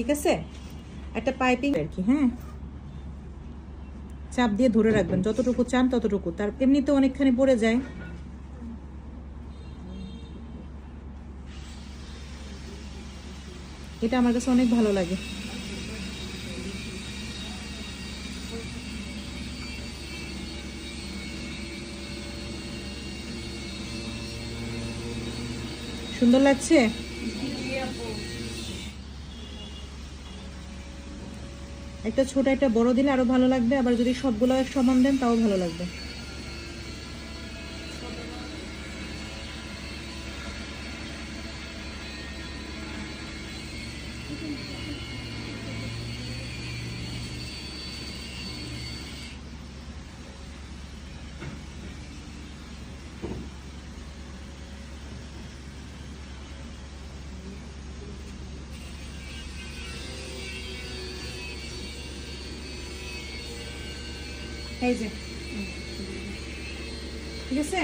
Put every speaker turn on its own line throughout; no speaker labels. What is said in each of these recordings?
ঠিক আছে? একটা পাইপিং আর কি হ্যাঁ? চাপ দিয়ে ধরে রাখবেন, যতটুকু চান ততটুকু। তার এমনিতে অনেকখানি পড়ে যায়। এটা আমার কাছে অনেক ভালো লাগে। সুন্দর লাগছে? একটা ছোট, একটা বড় দিলে আরও ভালো লাগবে, আবার যদি সবগুলো এক সমান দেন, তাও ভালো লাগবে। এই যে ঠিক আছে?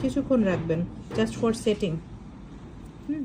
কিছুক্ষণ রাখবেন জাস্ট ফর সেটিং হুম।